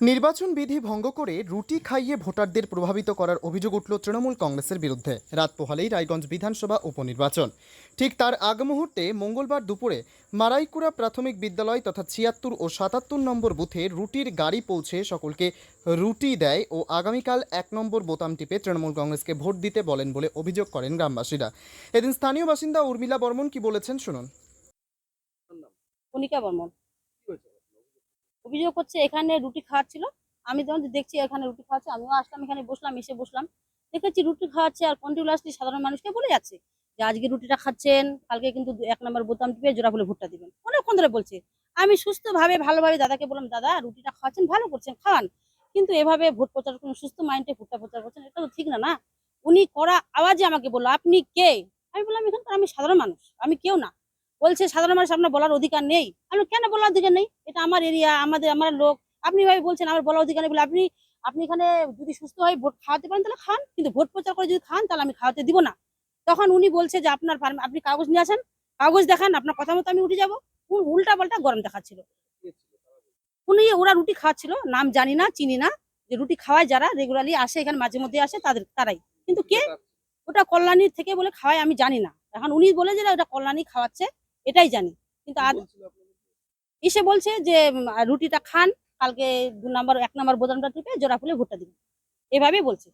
নির্বাচন বিধি ভঙ্গ করে রুটি খাইয়ে ভোটারদের প্রভাবিত করার অভিযোগ উঠল তৃণমূল কংগ্রেসের বিরুদ্ধে। রাত পোহালেই রায়গঞ্জ বিধানসভা উপনির্বাচন। ঠিক তার আগ মুহূর্তে মঙ্গলবার দুপুরে মারাইকুড়া প্রাথমিক বিদ্যালয় তথা ছিয়াত্তর ও সাতাত্তর নম্বর বুথে রুটির গাড়ি পৌঁছে সকলকে রুটি দেয় ও আগামীকাল এক নম্বর বোতাম টিপে তৃণমূল কংগ্রেসকে ভোট দিতে বলেন বলে অভিযোগ করেন গ্রামবাসীরা। এদিন স্থানীয় বাসিন্দা উর্মিলা বর্মন কি বলেছেন শুনুন। অভিযোগ করছে এখানে রুটি খাওয়াচ্ছিল। আমি যখন দেখছি এখানে রুটি খাওয়াচ্ছে, আমিও আসলাম, এখানে বসলাম, এসে বসলাম। দেখেছি রুটি খাওয়াচ্ছে আর কন্টিনিউয়াসলি সাধারণ মানুষকে বলে যাচ্ছে যে, আজকে রুটিটা খাচ্ছেন, কালকে কিন্তু এক নম্বর বোতাম টিপে জোড়া ফুলে ভোটটা দিবেন। অনেকক্ষণ ধরে বলছে। আমি সুস্থভাবে, ভালোভাবে দাদাকে বললাম, দাদা, রুটিটা খাওয়াচ্ছেন, ভালো করছেন, খাওয়ান। কিন্তু এভাবে ভোট প্রচার করুন সুস্থ মাইন্ডে ভোটটা প্রচার করছেন, এটা তো ঠিক না না। উনি করা আওয়াজে আমাকে বলল, আপনি কে? আমি বললাম, এখানকার আমি সাধারণ মানুষ, আমি কেউ না। বলছে, সাধারণ মানুষ, আপনার বলার অধিকার নেই। আমি কেন বলার অধিকার নেই? এটা আমার এরিয়া আমাদের, আমার লোক। আপনি ভাই বলছেন, আমার বলার অধিকার নেই। বলে, আপনি আপনি এখানে যদি সুস্থ হয়ে ভোট খাওয়াতে পারেন, তাহলে খান। কিন্তু ভোট প্রচার করে যদি খান, তাহলে আমি খাওয়াতে দিব না। তখন উনি বলছে যে, আপনার আপনি কাগজ নিয়ে আসেন। কাগজ দেখান, আপনার কথা মতো আমি উঠে যাব। উল্টা পাল্টা গরম দেখাচ্ছিল। উনি ওরা রুটি খাওয়াচ্ছিল নাম জানি না, চিনি না, যে রুটি খাওয়ায় যারা রেগুলারলি আসে, এখানে মাঝে মধ্যে আসে, তাদের, তারাই। কিন্তু কে? ওটা কল্যাণীর থেকে বলে খাওয়ায়, আমি জানি না। এখন উনি বলে যে ওটা কল্যাণী খাওয়াচ্ছে। এটাই জানি। কিন্তু আজ এসে বলছে যে রুটিটা খান কালকে দু নাম্বার এক নাম্বার বোতামটা টিপে জোড়া ফুলে ভোটটা দিবেন এভাবেই বলছে।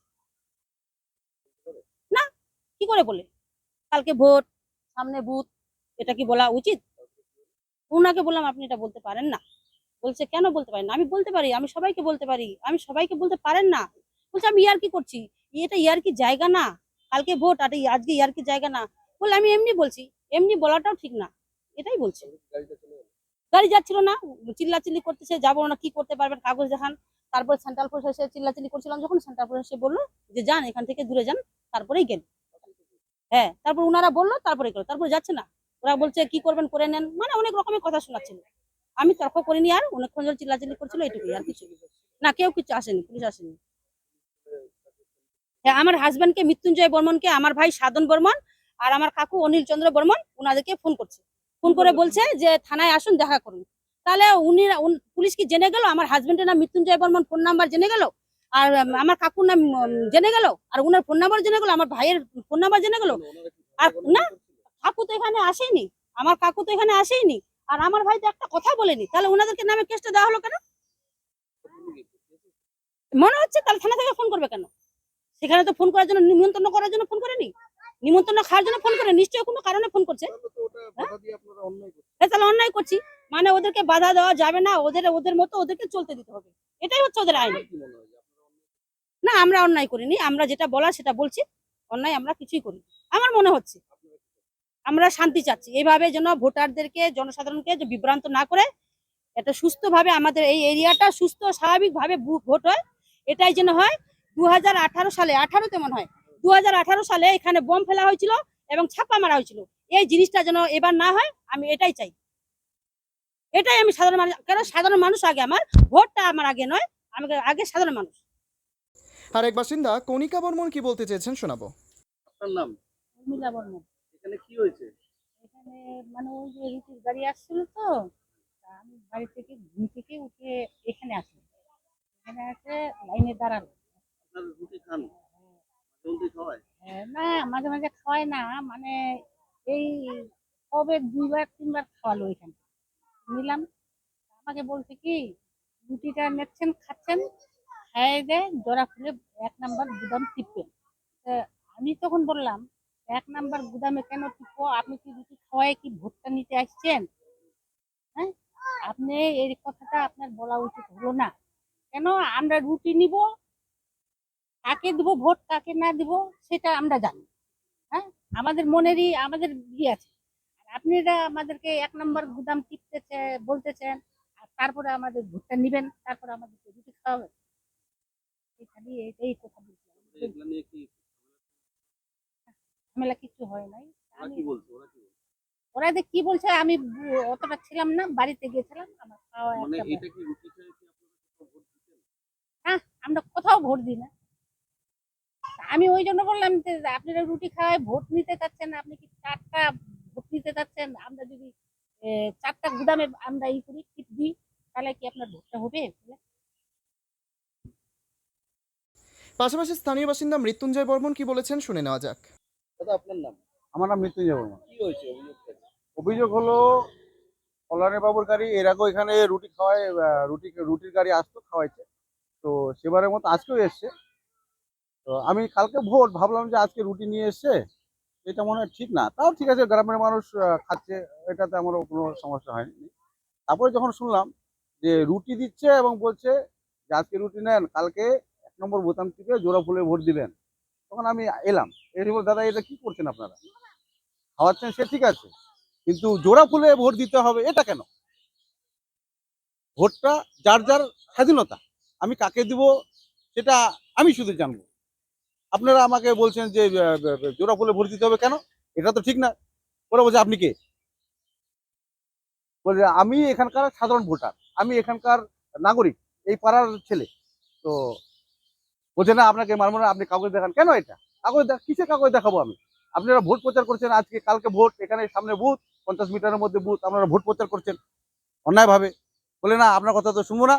না কি করে বলে? কালকে ভোট সামনে বুথ এটা কি বলা উচিত? উনাকে বললাম আপনি এটা বলতে পারেন না। বলছে কেন বলতে পারেন না? আমি বলতে পারি আমি সবাইকে বলতে পারি। আমি সবাইকে বলতে পারেন না? বলছে আমি ইয়ার কি করছি। এটা ইয়ার কি জায়গা না। কালকে ভোট আর আজকে ইয়ার কি জায়গা না। বলে আমি এমনি বলছি। এমনি বলাটাও ঠিক না। এটাই বলছে। গাড়ি যাচ্ছিল না চিল্লাচিল্লি করতেছে যাব না কি করতে পারবেন? কাগজ দেখান। তারপর সেন্ট্রাল এসে চিল্লাচিল্লি করছিলাম। যখন সেন্ট্রাল এসে বলল যে যান এখান থেকে দূরে যান তারপরেই গেল। হ্যাঁ তারপর ওনারা বলল তারপরে গেল। তারপরে যাচ্ছে না। ওরা বলছে কি করবেন? করে নেন। মানে অনেক রকমের কথা শোনাচ্ছিল। আমি তর্ক করিনি আর অনেকক্ষণ ধরে চিল্লাচিল্লি করছিল এটুকুই আর কিছু না। কেউ কিছু আসেনি পুলিশ আসেনি। হ্যাঁ আমার হাজবেন্ডকে মৃত্যুঞ্জয় বর্মনকে আমার ভাই সাধন বর্মন আর আমার কাকু অনিল চন্দ্র বর্মন ওনাদেরকে ফোন করছে। ফোন করে বলছে যে থানায় আসুন, দেখা করুন। তাহলে উনি পুলিশ কি জেনে গেল? আমার হাজবেন্ডের নাম মৃত্যুঞ্জয় বর্মন ফোন নাম্বার জেনে গেল? আর আমার কাকুর নাম জেনে গেল? আর উনার ফোন নাম্বার জেনে গেল? আমার ভাইয়ের ফোন নাম্বার জেনে গেল? আর না, কাকু তো এখানে আসেনি। আমার কাকু তো এখানে আসেনি। আর আমার ভাই তো একটা কথা বলেনি। তাহলে ওনাদেরকে নামে কেসটা দেওয়া হলো কেন? মনে হচ্ছে তাহলে থানা থেকে ফোন করবে কেন? সেখানে তো ফোন করার জন্য, নিমন্ত্রণ করার জন্য ফোন করেনি? নিমন্ত্রণ খাওয়ার জন্য ফোন করে নিশ্চয়ই কোনো কারণে ফোন করছে। এ তাহলে অন্যায় করছি। মানে ওদেরকে বাধা দেওয়া যাবে না ওদের ওদের মতো ওদেরকে চলতে দিতে হবে। এটাই হচ্ছে ওদের আইন। না আমরা অন্যায় করিনি। আমরা যেটা বলার সেটা বলছি। অন্যায় আমরা কিছুই করি আমার মনে হচ্ছে আমরা শান্তি চাচ্ছি। এইভাবে যেন ভোটারদেরকে জনসাধারণকে বিভ্রান্ত না করে একটা সুস্থভাবে আমাদের এই এরিয়াটা সুস্থ স্বাভাবিকভাবে ভোট হয়। এটাই যেন হয় দু হাজার আঠারো সালে আঠারোতে মনে হয় দুহাজার আঠারো সালে এখানে বোম ফেলা হয়েছিল এবং ছাপা মারা হয়েছিল। এই জিনিসটা যেন এবার না হয় আমি এটাই চাই। এটাই আমি সাধারণ মানুষ কেন? সাধারণ মানুষ আগে আমার ভোটটা আমার আগে নয় আমাকে আগে সাধারণ মানুষ। আর এক বাসিন্দা কণিকা বর্মন কি বলতে চেয়েছেন শোনাবো। আপনার নাম? উর্মিলা বর্মন। এখানে কি হয়েছে? এখানে মানে ওই যে রুটির গাড়ি আসছিল তো আমি বাড়ি থেকে ঘুম থেকে উঠে এখানে আসলাম এখানে এসে লাইনে দাঁড়াল। আপনার রুটি খান? না, মাঝে মাঝে খাওয়ায় না মানে এই কবে দুইবার, তিনবার খাওয়ালো এখানে নিলাম, আমাকে বলছে কি, রুটিটা নিচ্ছেন, খাচ্ছেন, খাইয়ে দেয় জোড়া খুলে এক নাম্বার গুদাম টিপবেন আমি তখন বললাম, এক নাম্বার গুদামে কেন টিপো? আপনি কি রুটি খাওয়ায় কি ভোটটা নিতে আসছেন? হ্যাঁ আপনি এই কথাটা আপনার বলা উচিত হলো না। কেন আমরা রুটি নিব? কাকে দিব ভোট কাকে না দিব সেটা আমরা জানি। হ্যাঁ? আমাদের মনেরই আমাদের ইয়ে আছে। আর আপনারা আমাদেরকে এক নম্বর গুদাম টিপতেছে বলতেছেন আর তারপরে আমাদের ভোটটা নিবেন তারপরে আমাদেরকে রুটি খাওয়াবেন। এই খালি কথা ঝামেলা কিছু হয় নাই। ওরা যে কি বলছে আমি অতটা ছিলাম না বাড়িতে গিয়েছিলাম আমার খাওয়া মানে দিচ্ছেন? আমরা কোথাও ভোট দিই না। আমি ওই জন্য বললাম যে আপনারা রুটি খাওয়ায় ভোট নিতে চাচ্ছেন আপনি কি চারটা ভোট নিতে চাচ্ছেন? আমরা যদি চারটা গুদামে আমরা ই করি টিপ দিই তাহলে কি আপনার ভোটটা হবে? পাশাপাশি স্থানীয় বাসিন্দা মৃত্যুঞ্জয় বর্মন কি বলেছেন শুনে নেওয়া যাক। দাদা আপনার নাম? আমার নাম মৃত্যুঞ্জয় বর্মা কি হয়েছে অভিযোগ হলো কল্যাণী বাবুর গাড়ি এর আগেও এখানে রুটি খাওয়ায় রুটি রুটির গাড়ি আসতো খাওয়াইছে। তো সেবারের মতো আজকেও এসছে। তো আমি কালকে ভোট ভাবলাম যে আজকে রুটি নিয়ে এসছে এটা মনে হয় ঠিক না। তাও ঠিক আছে, গ্রামের মানুষ খাচ্ছে, এটাতে আমারও কোনো সমস্যা হয়নি। তারপরে যখন শুনলাম যে রুটি দিচ্ছে এবং বলছে যে আজকে রুটি নেন, কালকে এক নম্বর বোতাম টিপে জোড়া ফুলে ভোট দিবেন। তখন আমি এলাম, এসে বল দাদা, এটা কি করছেন আপনারা? খাওয়াচ্ছেন, সে ঠিক আছে, কিন্তু জোড়া ফুলে ভোট দিতে হবে, এটা কেন? ভোটটা যার যার স্বাধীনতা, আমি কাকে দিব সেটা আমি শুধু জানব। আপনারা আমাকে বলছেন যে জোড়া ফুলে ভোট দিতে হবে কেন? এটা তো ঠিক না। ওরা বলছে আপনি কে? বলছে আমি এখানকার সাধারণ ভোটার। আমি এখানকার নাগরিক এই পাড়ার ছেলে। তো বলছে না আপনাকে মানবো না আপনি কাগজ দেখান। কেন এটা? কাগজ দেখ কিসের কাগজ দেখাবো আমি? আপনারা ভোট প্রচার করছেন আজকে কালকে ভোট এখানে সামনে বুথ পঞ্চাশ মিটারের মধ্যে বুথ আপনারা ভোট প্রচার করছেন। অন্যায়ভাবে। বলে না আপনার কথা তো শুনব না,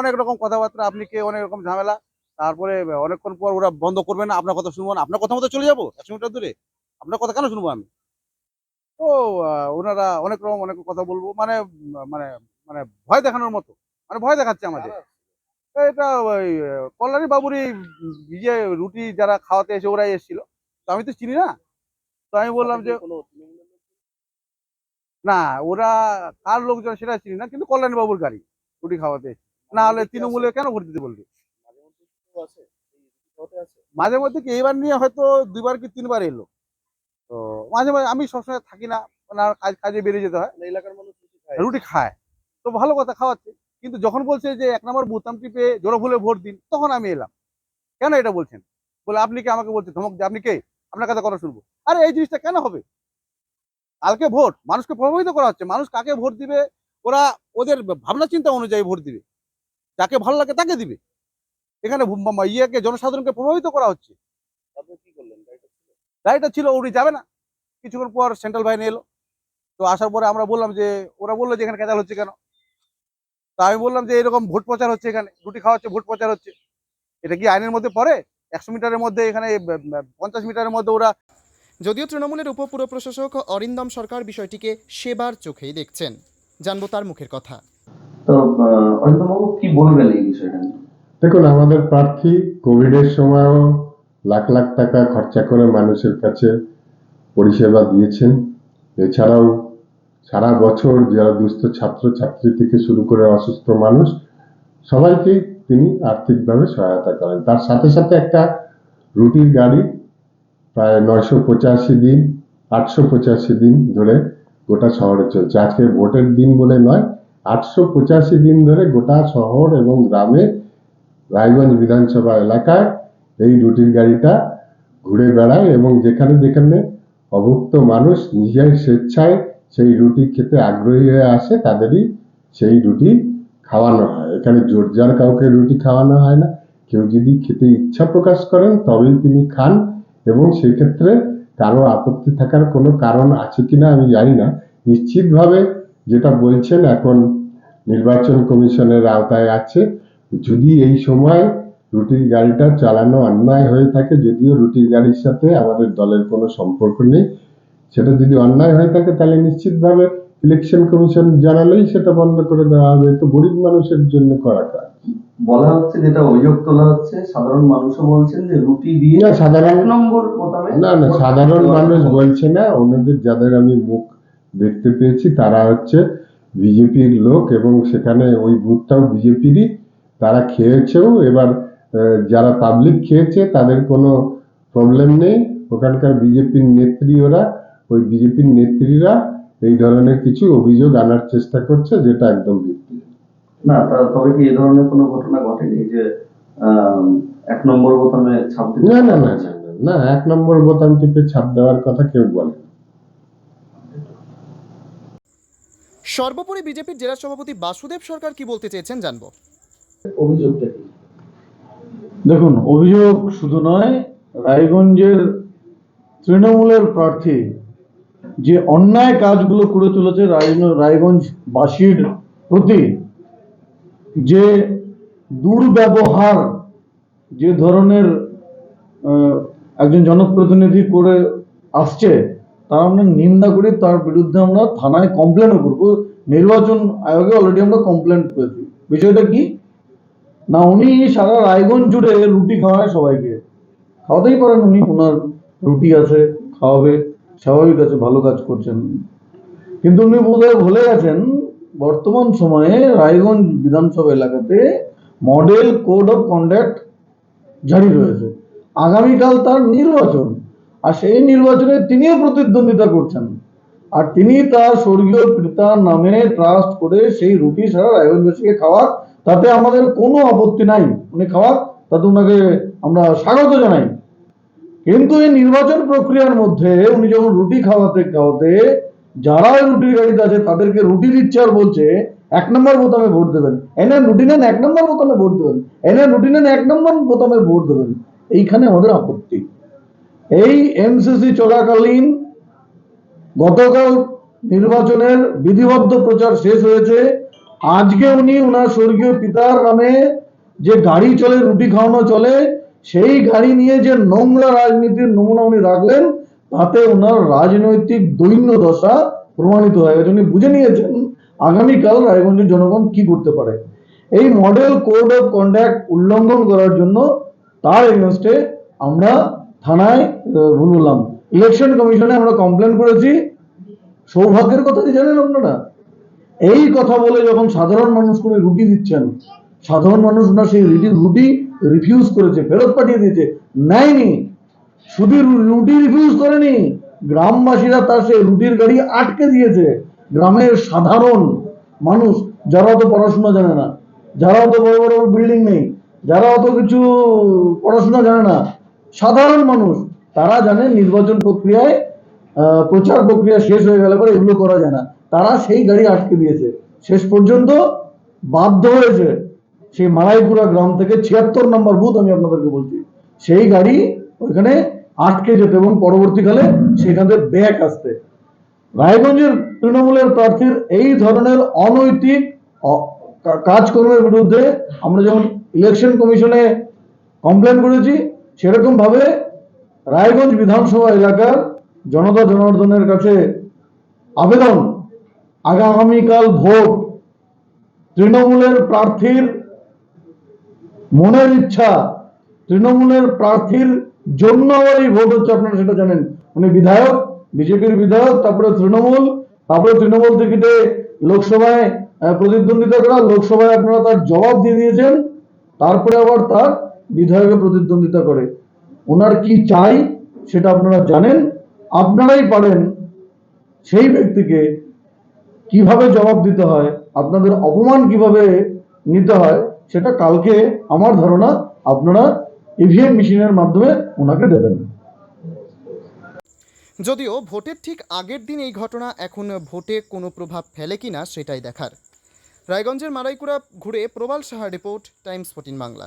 অনেক রকম কথাবার্তা আপনি কে অনেক রকম ঝামেলা। তারপরে অনেকক্ষণ পর ওরা বন্ধ করবে না, আপনার কথা শুনব না। আপনার কথা মতো চলে যাব? একশো মিটার দূরে আপনার কথা কেন শুনব আমি? তো ওনারা অনেক রকম অনেক কথা বলব মানে মানে মানে ভয় দেখানোর মতো মানে ভয় দেখাচ্ছে আমাদের। এটা ওই, কল্যাণী বাবুরই ইয়ে রুটি যারা খাওয়াতে এসে ওরাই এসেছিল। তো আমি তো চিনি না। তো আমি বললাম যে না, ওরা কার লোকজন সেটা চিনি না, কিন্তু কল্যাণী বাবুর গাড়ি রুটি খাওয়াতে না হলে তৃণমূলে কেন ভোট দিতে বলবে? মাঝে মধ্যে কি এইবার নিয়ে হয়তো দুইবার কি তিনবার এলো। তো মাঝে মাঝে আমি সবসময় থাকি না ওনার কাজ কাজে বেরিয়ে যেতে হয়। মানে এলাকার মানুষ রুটি খায়। তো ভালো কথা খাওয়াচ্ছে। কিন্তু যখন বলছে যে এক নম্বর বুতাম টিপে জোড়া ফুলে ভোট দিন তখন আমি এলাম। কেন এটা বলছেন? বলে আপনি কি? আমাকে বলছেন ধমক আপনি কে? আপনার কথা কথা শুনব। আরে এই জিনিসটা কেন হবে? কালকে ভোট মানুষকে প্রভাবিত করা হচ্ছে। মানুষ কাকে ভোট দিবে? ওরা ওদের ভাবনা চিন্তা অনুযায়ী ভোট দিবে। যাকে ভালো লাগে তাকে দিবে। এখানে ইয়েকে জনসাধারণকে প্রভাবিত করা হচ্ছে। আপনি কি করলেন গাড়িটা ছিল উনি যাবে না। কিছুক্ষণ পর সেন্ট্রাল বাহিনী এলো। তো আসার পরে আমরা বললাম যে ওরা বলল যে এখানে কেদাল হচ্ছে কেন? তা আমি বললাম যে এরকম ভোট প্রচার হচ্ছে এখানে। রুটি খাওয়া হচ্ছে ভোট প্রচার হচ্ছে। এটা কি আইনের মধ্যে পড়ে? একশো মিটারের মধ্যে এখানে পঞ্চাশ মিটারের মধ্যে ওরা যদিও তৃণমূলের উপপুর প্রশাসক অরিন্দম সরকার বিষয়টিকে সেবার চোখেই দেখছেন। জানব তার মুখের কথা। তো অরিন্দমবাবু কি বলবেন এই বিষয়টা? দেখুন, আমাদের প্রার্থী কোভিডের সময়ও লাখ লাখ টাকা খরচা করে মানুষের কাছে পরিষেবা দিয়েছেন। এছাড়াও সারা বছর যারা দুস্থ ছাত্র, ছাত্রী থেকে শুরু করে অসুস্থ মানুষ সবাইকেই তিনি আর্থিকভাবে সহায়তা করেন। তার সাথে সাথে একটা রুটির গাড়ি, প্রায় নয়শো পঁচাশি দিন, আটশো পঁচাশি দিন ধরে গোটা শহরে চলছে। আজকে ভোটের দিন বলে নয়, আটশো পঁচাশি দিন ধরে গোটা শহর এবং গ্রামে রায়গঞ্জ বিধানসভা এলাকায় এই রুটির গাড়িটা ঘুরে বেড়ায় এবং যেখানে যেখানে অভুক্ত মানুষ নিজের স্বেচ্ছায় সেই রুটি খেতে আগ্রহী হয়ে আসে, তাদেরই সেই রুটি খাওয়ানো হয়। এখানে জোরজার কাউকে রুটি খাওয়ানো হয় না। কেউ যদি খেতে ইচ্ছা প্রকাশ করেন, তবেই তিনি খান এবং সেক্ষেত্রে কারও আপত্তি থাকার কোনো কারণ আছে কিনা আমি জানি না। নিশ্চিতভাবে যেটা বলছেন এখন নির্বাচন কমিশনের আওতায় আছে। যদি এই সময় রুটির গাড়িটা চালানো অন্যায় হয়ে থাকে যদিও রুটির গাড়ির সাথে আমাদের দলের কোনো সম্পর্ক নেই সেটা যদি অন্যায় হয়ে থাকে তাহলে নিশ্চিতভাবে ইলেকশন কমিশন জানালেই সেটা বন্ধ করে দেওয়া হবে। তো গরিব মানুষের জন্য করা কাজ। বলা হচ্ছে যেটা অভিযোগ তোলা হচ্ছে সাধারণ মানুষও বলছেন যে রুটি দিয়ে না সাধারণ নম্বর না না সাধারণ মানুষ বলছে না ওনাদের যাদের আমি মুখ দেখতে পেয়েছি তারা হচ্ছে বিজেপির লোক এবং সেখানে ওই বুথটাও বিজেপিরই। তারা খেয়েছেও এবার যারা পাবলিক খেয়েছে তাদের কোনো প্রবলেম নেই। ওখানকার বিজেপির নেত্রী ওরা ওই বিজেপির নেত্রীরা এই ধরনের কিছু অভিযোগ আনার চেষ্টা করছে যেটা একদম ভিত্তি। না তবে কি এই ধরনের কোনো ঘটনা ঘটেনি যে এক নম্বর বোতামে ছাপ দিতে না না না না, না, না এক নম্বর বোতাম টিপে ছাপ দেওয়ার কথা কেউ বলে সর্বোপরি বিজেপির জেলা সভাপতি বাসুদেব সরকার কি বলতে চেয়েছেন জানব? অভিযোগটা কি? দেখুন, অভিযোগ শুধু নয়, রায়গঞ্জের তৃণমূলের প্রার্থী যে অন্যায় কাজগুলো করে চলেছে রায়গঞ্জ রায়গঞ্জবাসীর প্রতি, যে দুর্ব্যবহার, যে ধরনের একজন জনপ্রতিনিধি করে আসছে, তার আমরা নিন্দা করি, তার বিরুদ্ধে আমরা থানায় কমপ্লেনও করব। নির্বাচন আয়োগে অলরেডি আমরা কমপ্লেন করেছি। বিষয়টা কি? না, উনি সারা রায়গঞ্জ জুড়ে রুটি খাওয়ায় সবাইকে। খাওয়াতেই পারেন উনি, ওনার রুটি আছে, খাওয়াবে, স্বাভাবিক আছে, ভালো কাজ করছেন। কিন্তু উনি বোধহয় ভুলে গেছেন, বর্তমান সময়ে রায়গঞ্জ বিধানসভা এলাকাতে মডেল কোড অফ কন্ডাক্ট জারি রয়েছে। আগামীকাল তার নির্বাচন, আর সেই নির্বাচনে তিনিও প্রতিদ্বন্দ্বিতা করছেন। আর তিনি তার স্বর্গীয় পিতার নামে ট্রাস্ট করে সেই রুটি সারা রায়গঞ্জবাসীকে খাওয়াক, তাতে আমাদের কোনো আপত্তি নাই। উনি খাওয়াক, তাতে ওনাকে আমরা স্বাগত জানাই। কিন্তু এই নির্বাচন প্রক্রিয়ার মধ্যে উনি যখন রুটি খাওয়াতে খাওয়াতে যারা রুটির গাড়িতে আছে, তাদেরকে রুটি দিচ্ছে আর বলছে, এক নম্বর বোতামে ভোট দেবেন। এনে রুটি নেন, এক নম্বর বোতামে ভোট দেবেন। এনে রুটি নেন, এক নম্বর বোতামে ভোট দেবেন। এইখানে আমাদের আপত্তি। এই এমসিসি চলাকালীন গতকাল নির্বাচনের বিধিবদ্ধ প্রচার শেষ হয়েছে। আজকে উনি ওনার স্বর্গীয় পিতার নামে যে গাড়ি চলে, রুটি খাওয়ানো চলে, সেই গাড়ি নিয়ে যে নোংরা রাজনীতির নমুনা উনি রাখলেন, তাতে ওনার রাজনৈতিক দৈন্য দশা প্রমাণিত হয়ে উনি বুঝে নিয়েছেন আগামীকাল রায়গঞ্জের জনগণ কি করতে পারে। এই মডেল কোড অফ কন্ডাক্ট উল্লঙ্ঘন করার জন্য তার এগেনস্টে আমরা থানায় ভুল বললাম ইলেকশন কমিশনে আমরা কমপ্লেন করেছি। সৌভাগ্যের কথা কি জানেন আপনারা? এই কথা বলে যখন সাধারণ মানুষ করে রুটি দিচ্ছেন, সাধারণ মানুষ না সেই রুটি রুটি রিফিউজ করেছে, ফেরত পাঠিয়ে দিয়েছে। নেয়নি। শুধু রুটি রিফিউজ করেনি। গ্রামবাসীরা তার সেই রুটির গাড়ি আটকে দিয়েছে। গ্রামের সাধারণ মানুষ, যারা অত পড়াশোনা জানে না, যারা অত বড় বড় বিল্ডিং নেই, যারা অত কিছু পড়াশোনা জানে না, সাধারণ মানুষ তারা জানে নির্বাচন প্রক্রিয়ায় প্রচার প্রক্রিয়া শেষ হয়ে গেলে পরে এগুলো করা যায় না। তারা সেই গাড়ি আটকে দিয়েছে। শেষ পর্যন্ত বাধ্য হয়েছে সেই মারাইপুরা গ্রাম থেকে ছিয়াত্তর নম্বর বুথ আমি আপনাদেরকে বলছি। সেই গাড়ি ওইখানে আটকে যেত এবং পরবর্তীকালে সেখানে ব্যাক আসতে রায়গঞ্জের তৃণমূলের প্রার্থীর এই ধরনের অনৈতিক কাজকর্মের বিরুদ্ধে আমরা যেমন ইলেকশন কমিশনে কমপ্লেন করেছি সেরকম ভাবে রায়গঞ্জ বিধানসভা এলাকার জনতা জনার্দনের কাছে আবেদন। আগামীকাল ভোট। তৃণমূলের প্রার্থীর মনের ইচ্ছা, তৃণমূলের প্রার্থীর জন্য এই ভোট হচ্ছে আপনারা সেটা জানেন। উনি বিধায়ক, বিজেপির বিধায়ক, তারপরে তৃণমূল তারপরে তৃণমূল টিকিটে লোকসভায় প্রতিদ্বন্দ্বিতা করা, লোকসভায় আপনারা তার জবাব দিয়ে দিয়েছেন, তারপরে আবার তার বিধায়কে প্রতিদ্বন্দ্বিতা করে। ওনার কি চাই সেটা আপনারা জানেন। আপনারাই পারেন সেই ব্যক্তিকে কীভাবে জবাব দিতে হয়, আপনাদের অপমান কীভাবে নিতে হয়, সেটা কালকে আমার ধারণা আপনারা ইভিএম মেশিনের মাধ্যমে ওনাকে দেবেন। যদিও ভোটের ঠিক আগের দিন এই ঘটনা, এখন ভোটে কোনো প্রভাব ফেলে কিনা সেটাই দেখার। রায়গঞ্জের মারাইকুড়া ঘুরে Prabal Saha report, Times fourteen Bangla.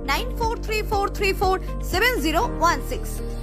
9434347016.